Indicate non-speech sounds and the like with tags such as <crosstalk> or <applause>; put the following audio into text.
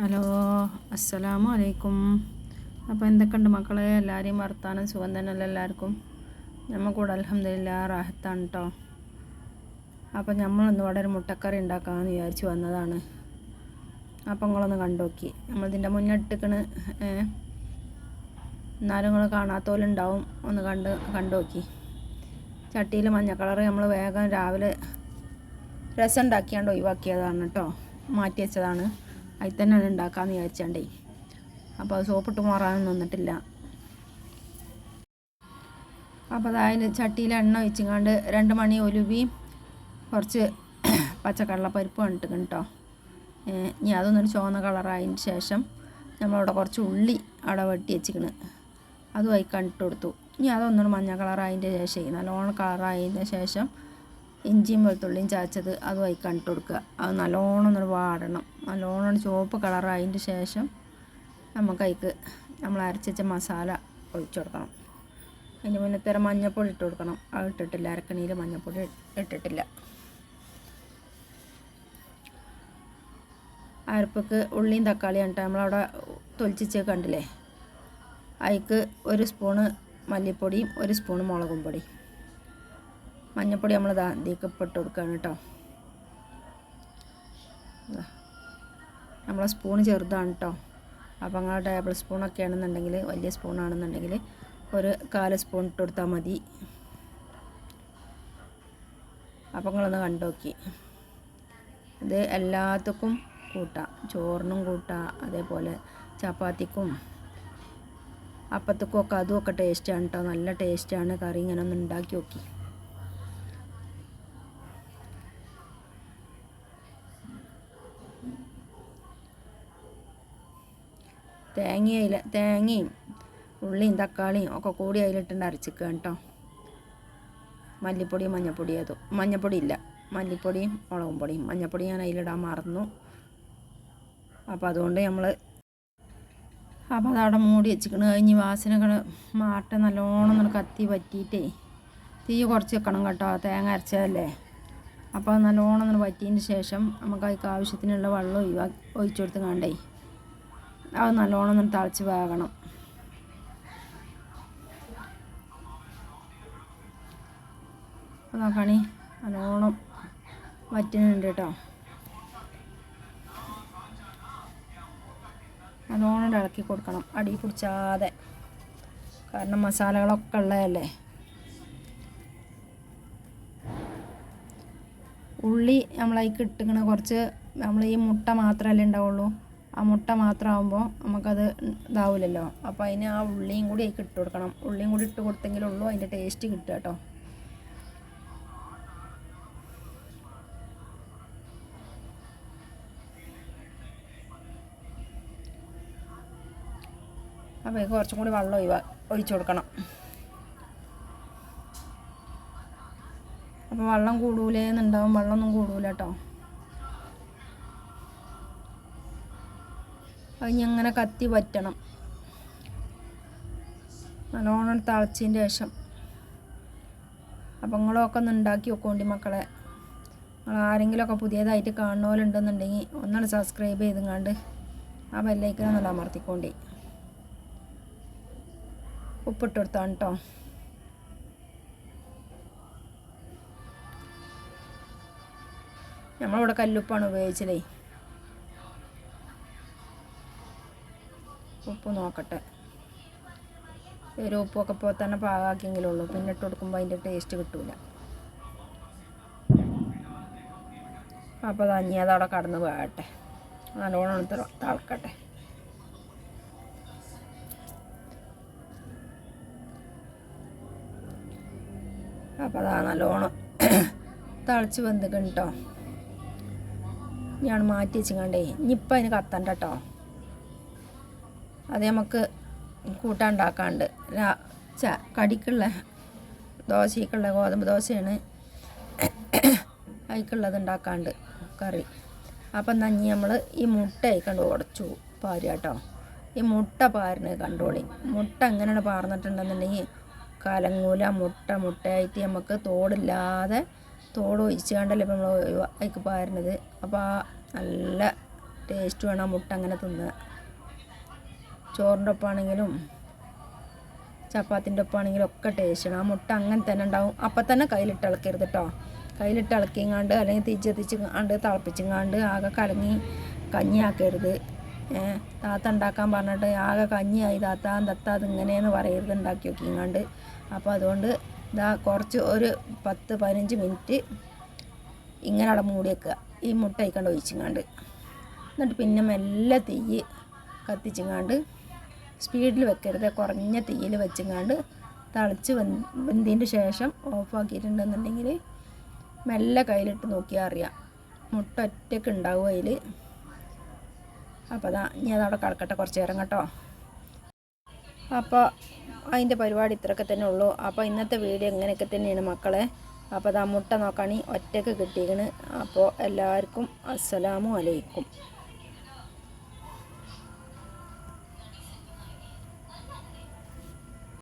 Hello അസ്സലാമു അലൈക്കും അപ്പോൾ എന്തൊക്കെയുണ്ട് മക്കളെ? എല്ലാവരെയും വർത്താനം സുഖം തന്നെയല്ല എല്ലാവർക്കും? കൂടെ അലഹമില്ല റാഹത്താണ് കേട്ടോ അപ്പോൾ നമ്മളൊന്ന് ഇവിടെ ഒരു മുട്ടക്കറി ഉണ്ടാക്കാമെന്ന് വിചാരിച്ച് വന്നതാണ്. അപ്പോൾ നിങ്ങളൊന്ന് കണ്ടുനോക്കി നമ്മളിതിന്റെ മുന്നിട്ടിക്കണ് എന്നാലും നിങ്ങൾ കാണാത്തോലുണ്ടാവും. ഒന്ന് കണ്ട് കണ്ടുനോക്കി ചട്ടിയിൽ മഞ്ഞ കളർ നമ്മൾ വേഗം രാവിലെ രസം ഉണ്ടാക്കിയാണ്ട് ഒഴിവാക്കിയതാണ് കേട്ടോ മാറ്റി വെച്ചതാണ്. അതിൽ തന്നെ ഉണ്ടാക്കാമെന്ന് വിചാരിച്ചാണ്ടേ. അപ്പോൾ അത് സോപ്പിട്ട് മാറാനൊന്നും നിന്നിട്ടില്ല. അപ്പോൾ അതായത് ചട്ടിയിൽ എണ്ണ ഒഴിച്ചിങ്ങാണ്ട് രണ്ട് മണി ഒലുവി കുറച്ച് <clears throat> പച്ചക്കടലപ്പരിപ്പ് കണ്ടിട്ട് കേട്ടോ ഇനി അതൊന്നൊരു ചുവന്ന കളറായതിന് ശേഷം നമ്മളവിടെ കുറച്ച് ഉള്ളി അവിടെ വെട്ടി വെച്ചിക്കണ്. അതുമായി കണ്ടിട്ട് കൊടുത്തു. ഇനി അതൊന്നൊരു മഞ്ഞ കളറായതിന്റെ ശേഷം നല്ലോണം കളറായതിന്റെ ശേഷം ഇഞ്ചിയും വെളുത്തുള്ളിയും ചാച്ചത് അതും കണ്ടിട്ട് കൊടുക്കുക. അത് നല്ലോണം ഒന്ന് വാടണം. നല്ലോണം ചുവപ്പ് കളറായതിന്റെ ശേഷം നമുക്ക് അതിക്ക് നമ്മൾ അരച്ച മസാല ഒഴിച്ചു കൊടുക്കണം. അതിന് മുന്നത്തേരം മഞ്ഞൾപ്പൊടി ഇട്ട് കൊടുക്കണം. അത് ഇട്ടിട്ടില്ല. അരക്കണിയിൽ മഞ്ഞൾപ്പൊടി ഇട്ടിട്ടില്ല. അരപ്പക്ക് ഉള്ളിയും തക്കാളിയും ഇട്ട് നമ്മളവിടെ തൊലിച്ചിച്ച് കണ്ടില്ലേ? അതിക്ക് ഒരു സ്പൂണ് മല്ലിപ്പൊടിയും ഒരു സ്പൂണ് മുളകും പൊടിയും മഞ്ഞപ്പൊടി നമ്മൾ ഇതാ ഇതിലേക്ക് ഇട്ട് കൊടുക്കുകയാണ് കേട്ടോ. നമ്മളെ സ്പൂൺ ചെറുതാണ് കേട്ടോ. അപ്പോൾ നിങ്ങൾ ടേബിൾ സ്പൂണൊക്കെ ആണെന്നുണ്ടെങ്കിൽ വലിയ സ്പൂണാണെന്നുണ്ടെങ്കിൽ ഒരു കാൽ സ്പൂൺ ഇട്ട് കൊടുത്താൽ മതി. അപ്പോൾ നിങ്ങളൊന്ന് കണ്ടുനോക്കി ഇത് എല്ലാത്തക്കും കൂട്ടാം. ചോറിനും കൂട്ടാം. അതേപോലെ ചപ്പാത്തിക്കും അപ്പത്തക്കും ഒക്കെ അതും ഒക്കെ ടേസ്റ്റാണ് കേട്ടോ. നല്ല ടേസ്റ്റാണ് കറി ഇങ്ങനെ ഒന്ന് ഉണ്ടാക്കി നോക്കി. തേങ്ങയില തേങ്ങയും ഉള്ളിയും തക്കാളിയും ഒക്കെ കൂടി അതിലിട്ടുണ്ട് അരച്ചിക്കുക കേട്ടോ. മല്ലിപ്പൊടിയും മഞ്ഞപ്പൊടിയും അതും മഞ്ഞപ്പൊടി ഇല്ല. മല്ലിപ്പൊടിയും മുളകും പൊടിയും. മഞ്ഞപ്പൊടി ഞാൻ അതിലിടാൻ മറന്നു. അപ്പോൾ അതുകൊണ്ട് നമ്മൾ അപ്പോൾ അതവിടെ മൂടി വെച്ചിക്കണ് കഴിഞ്ഞ് വാസനകൾ മാറ്റം നല്ലോണം നമ്മൾ കത്തി പറ്റിയിട്ടേ തീ കുറച്ച് വെക്കണം കേട്ടോ. തേങ്ങ അരച്ചതല്ലേ? അപ്പോൾ നല്ലോണം നമ്മൾ പറ്റിയതിന് ശേഷം നമുക്ക് അതിക്ക് ആവശ്യത്തിനുള്ള വെള്ളം ഒഴിവാ ഒഴിച്ചു കൊടുത്ത് കണ്ടേ. അത് നല്ലോണം ഒന്ന് തളിച്ച് വേകണം. നോക്കണി നല്ലോണം വറ്റുന്നുണ്ട് കേട്ടോ നല്ലോണം ഇളക്കി കൊടുക്കണം അടി കുടിച്ചാതെ കാരണം മസാലകളൊക്കെ ഉള്ളതല്ലേ. ഉള്ളി നമ്മളതിക്ക് ഇട്ടിക്കണ കുറച്ച് നമ്മൾ ഈ മുട്ട മാത്രമല്ലേ ഉണ്ടാവുള്ളൂ. ആ മുട്ട മാത്രമാകുമ്പോൾ നമുക്കത് ഇതാവില്ലല്ലോ അപ്പോൾ അതിന് ആ ഉള്ളിയും കൂടി അതിൽ ഇട്ട് കൊടുക്കണം. ഉള്ളിയും കൂടി ഇട്ട് കൊടുത്തെങ്കിലുള്ളൂ അതിന്റെ ടേസ്റ്റ് കിട്ടുക കേട്ടോ അപ്പോൾ കുറച്ചും കൂടി വെള്ളം ഒഴിവാ ഒഴിച്ചു കൊടുക്കണം. അപ്പോൾ വെള്ളം കൂടൂലേന്നുണ്ടാവും. വെള്ളമൊന്നും കൂടൂല കേട്ടോ അതിങ്ങനെ കത്തി പറ്റണം. നല്ലോണം തിളച്ചതിന്റെ ശേഷം. അപ്പം നിങ്ങളൊക്കെ ഒന്ന് ഉണ്ടാക്കി വെക്കോണ്ടി മക്കളെ. ആരെങ്കിലുമൊക്കെ പുതിയതായിട്ട് കാണുന്നവരുണ്ടെന്നുണ്ടെങ്കിൽ ഒന്നാണ് സബ്സ്ക്രൈബ് ചെയ്തുങ്ങാണ്ട് ആ ബെല്ലൈക്കനൊന്നുമില്ല അമർത്തിക്കോണ്ടി. ഉപ്പിട്ട് കൊടുത്താണ് കേട്ടോ നമ്മളിവിടെ കല്ലുപ്പാണ് ഉപയോഗിച്ചതേ. ഉപ്പ് നോക്കട്ടെ. ഒരു ഉപ്പൊക്കെ ഇപ്പോൾ തന്നെ പാകാക്കിയെങ്കിലേ ഉള്ളൂ. പിന്നെ ഇട്ട് കൊടുക്കുമ്പോൾ അതിന്റെ ടേസ്റ്റ് കിട്ടൂല. അപ്പോൾ തഞ്ഞി അതവിടെ കടന്ന് പോകട്ടെ നല്ലോണം എടുത്ത് തിളക്കട്ടെ. അപ്പോൾ അതാ നല്ലോണം തിളച്ച് വെന്തിക്കണം ഞാൻ മാറ്റി വെച്ചിങ്ങാണ്ടേ. ഇനിയിപ്പം അതിന് കത്തണ്ട കേട്ടോ അത് നമുക്ക് കൂട്ടാണ്ടാക്കാണ്ട്. ച കടിക്കുള്ള ദോശയ്ക്കുള്ള ഗോതമ്പ് ദോശയാണ്. അതിക്കുള്ളത് ഉണ്ടാക്കാണ്ട് കറി. അപ്പം നഞ്ഞി നമ്മൾ ഈ മുട്ട കണ്ട് ഉടച്ചു പാരുക ഈ മുട്ട പാരുന്നത് കണ്ടോളി. മുട്ട എങ്ങനെയാണ് പാർന്നിട്ടുണ്ടെന്നുണ്ടെങ്കിൽ കലങ്ങൂല മുട്ട മുട്ടയായിട്ട് നമുക്ക് തോടില്ലാതെ തോട് ഒഴിച്ച് കണ്ടല്ലേ ഇപ്പം നമ്മൾ അതിക്ക് പാരുന്നത് അപ്പോൾ ആ നല്ല ടേസ്റ്റ് വേണം ആ മുട്ട അങ്ങനെ തിന്നുക ചോറിന്റെ ഒപ്പാണെങ്കിലും ചപ്പാത്തിന്റെ ഒപ്പാണെങ്കിലും ഒക്കെ ടേസ്റ്റാണ് ആ മുട്ട അങ്ങനെ തന്നെ ഉണ്ടാവും. അപ്പം തന്നെ കയ്യിലിട്ട് ഇളക്കരുത് കേട്ടോ കയ്യിലിട്ട് ഇളക്കിങ്ങാണ്ട് അല്ലെങ്കിൽ തിരിച്ചെത്തിച്ച് കണ്ട് തിളപ്പിച്ചിങ്ങാണ്ട് ആകെ കലങ്ങി കഞ്ഞിയാക്കരുത്. താത്ത ഉണ്ടാക്കാൻ പറഞ്ഞിട്ട് ആകെ കഞ്ഞിയായി താത്ത തത്ത അതിങ്ങനെയെന്ന് പറയരുത് ഉണ്ടാക്കി നോക്കിങ്ങാണ്ട്. അപ്പോൾ അതുകൊണ്ട് ഇതാ കുറച്ച് ഒരു പത്ത് പതിനഞ്ച് മിനിറ്റ് ഇങ്ങനെ അവിടെ മൂടി വെക്കുക. ഈ മുട്ട അയക്കാണ്ട് ഒഴിച്ചിങ്ങാണ്ട്. എന്നിട്ട് പിന്നെ മെല്ലെ തീ കത്തിച്ചിങ്ങാണ്ട് സ്പീഡിൽ വെക്കരുത്. കുറഞ്ഞ തീയിൽ വെച്ചിങ്ങാണ്ട് തിളച്ച് വെന്തിന് ശേഷം ഓഫാക്കിയിട്ടുണ്ടെന്നുണ്ടെങ്കിൽ മെല്ലെ കയ്യിലിട്ട് നോക്കിയാൽ അറിയാം. മുട്ട ഒറ്റയ്ക്ക് ഉണ്ടാവും അതിൽ അപ്പോൾ അതാ ഇനി അതവിടെ കിടക്കട്ടെ കുറച്ച് നേരം കേട്ടോ. അപ്പോൾ അതിന്റെ പരിപാടി ഇത്രയൊക്കെ തന്നെ ഉള്ളൂ. അപ്പോൾ ഇന്നത്തെ വീഡിയോ ഇങ്ങനെയൊക്കെ തന്നെയാണ് മക്കളെ. അപ്പോൾ അതാ മുട്ട നോക്കാണി ഒറ്റയ്ക്ക് കിട്ടിയിരിക്കണ്. അപ്പോൾ എല്ലാവർക്കും അസ്സലാമു അലൈക്കും.